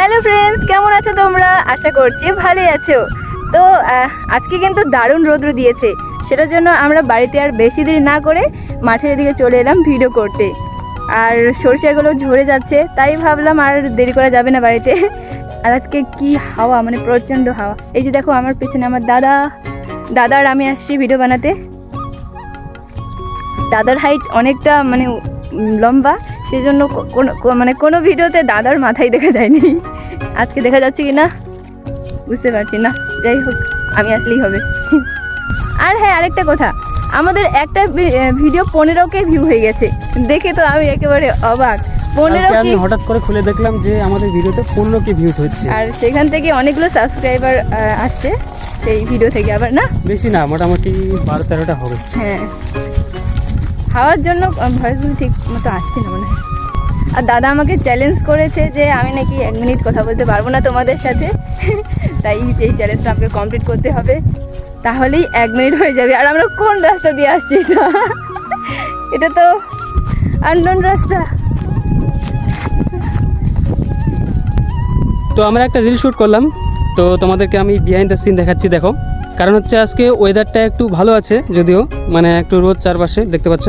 Hello friends, কেমন আছো তোমরা? আশা করছি ভালোই আছো। তো আজকে কিন্তু দারুণ রৌদ্র দিয়েছে। সেটার জন্য আমরা বাড়িতে আর বেশি দেরি না করে মাঠের দিকে চলে এলাম ভিডিও করতে। আর সরষেগুলো ঝরে যাচ্ছে, তাই ভাবলাম আর দেরি করা যাবে না বাড়িতে। আর আজকে কি হাওয়া মানে প্রচণ্ড হাওয়া। এই যে দেখো, আমার পেছনে আমার দাদা। দাদা আর আমি আসছি ভিডিও বানাতে। দাদার হাইট অনেকটা মানে লম্বা। সেই জন্য মানে কোনো ভিডিওতে দাদার মাথায় দেখা যায়নি। আজকে দেখা যাচ্ছে কি না বুঝতে পারছি না। যাই হোক আমি আসলেই হবে। আর হ্যাঁ আরেকটা কথা। আমাদের একটা ভিডিও পনেরো কে ভিউ হয়ে গেছে। দেখে তো আমি একেবারে অবাক। পনেরো আমি হঠাৎ করে খুলে দেখলাম যে আমাদের ভিডিওতে পনেরো কে ভিউজ হচ্ছে। আর সেখান থেকে অনেকগুলো সাবস্ক্রাইবার আসছে সেই ভিডিও থেকে আবার না? বেশি না মোটামুটি বারো তেরোটা হবে। হ্যাঁ। খাওয়ার জন্য ভয়েসগুলো ঠিক মতো আসছে না মনে হয়। আর দাদা আমাকে চ্যালেঞ্জ করেছে যে আমি নাকি এক মিনিট কথা বলতে পারব না তোমাদের সাথে। তাই এই চ্যালেঞ্জটা আমাকে কমপ্লিট করতে হবে। তাহলেই এক মিনিট হয়ে যাবে। আর আমরা কোন রাস্তা দিয়ে আসছি এটা? এটা তো আননোন রাস্তা। তো আমরা একটা রিল শ্যুট করলাম। তো তোমাদেরকে আমি বিহাইন্ড দ্য সিন দেখাচ্ছি, দেখো। কারণ হচ্ছে আজকে ওয়েদারটা একটু ভালো আছে যদিও মানে একটু রোদ চারপাশে, দেখতে পাচ্ছ?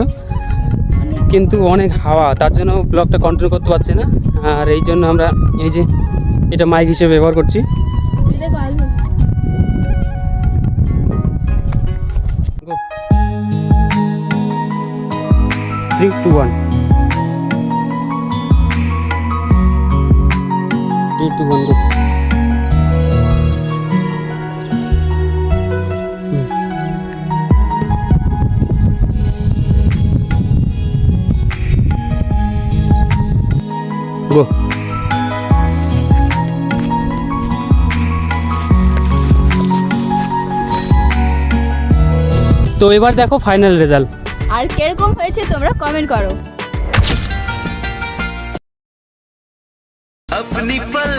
কিন্তু অনেক হাওয়া, তার জন্য ব্লগটা কন্ট্রোল করতে পারছি না। আর এই জন্য আমরা এই যে, এটা মাইক হিসেবে ব্যবহার করছি। Two one three two one গো গো তো এবার দেখো ফাইনাল রেজাল্ট আর কিরকম হয়েছে তোমরা কমেন্ট করো अपनी पल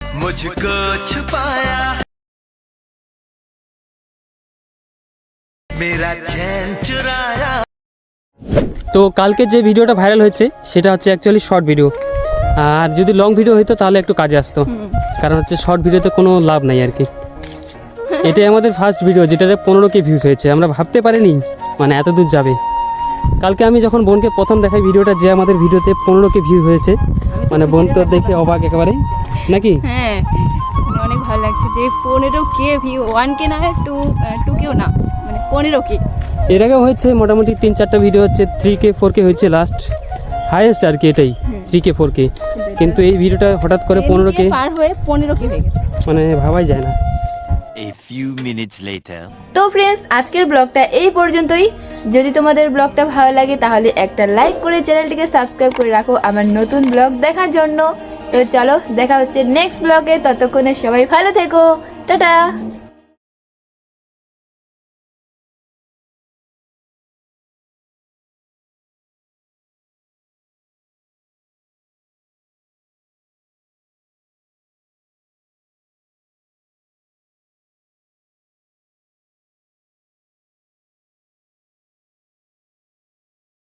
मुझको छुपाया मेरा चैन चुराया তো কালকে যে ভিডিওটা ভাইরাল হয়েছে সেটা হচ্ছে অ্যাকচুয়ালি শর্ট ভিডিও আর যদি লং ভিডিও হতো তাহলে একটু কাজে আসতো। কারণ হচ্ছে শর্ট ভিডিওতে কোনো লাভ নাই আর কি। এটাই আমাদের ফার্স্ট ভিডিও যেটাতে পনেরো কে ভিউজ হয়েছে। আমরা ভাবতে পারিনি মানে এত দূর যাবে। কালকে আমি যখন বোনকে প্রথম দেখাই ভিডিওটা যে আমাদের ভিডিওতে পনেরো কে ভিউ হয়েছে মানে বোন তো দেখে অবাক একেবারে নাকি? হ্যাঁ মানে অনেক ভালো লাগছে যে পনেরো কে ভিউ ওয়ান কে না টু টু কেও না মানে পনেরো কে। এর আগেও হয়েছে মোটামুটি তিন চারটা ভিডিও হচ্ছে থ্রি কে ফোর কে হয়েছে লাস্ট হাইয়েস্ট আর কি এটাই থ্রি কে ফোর কে কিন্তু এই ভিডিওটা হঠাৎ করে পনেরো কে পার হয়ে পনেরো কে হয়ে গেছে। মানে ভাবাই যায় না। A few minutes later তো ফ্রেন্ডস আজকের ব্লগটা এই পর্যন্তই। যদি তোমাদের ব্লগটা ভালো লাগে তাহলে একটা লাইক করে চ্যানেলটিকে সাবস্ক্রাইব করে রাখো আমার নতুন ব্লগ দেখার জন্য। তো চলো দেখা হচ্ছে নেক্সট ব্লগে ততক্ষণে সবাই ভালো থেকো। টাটা।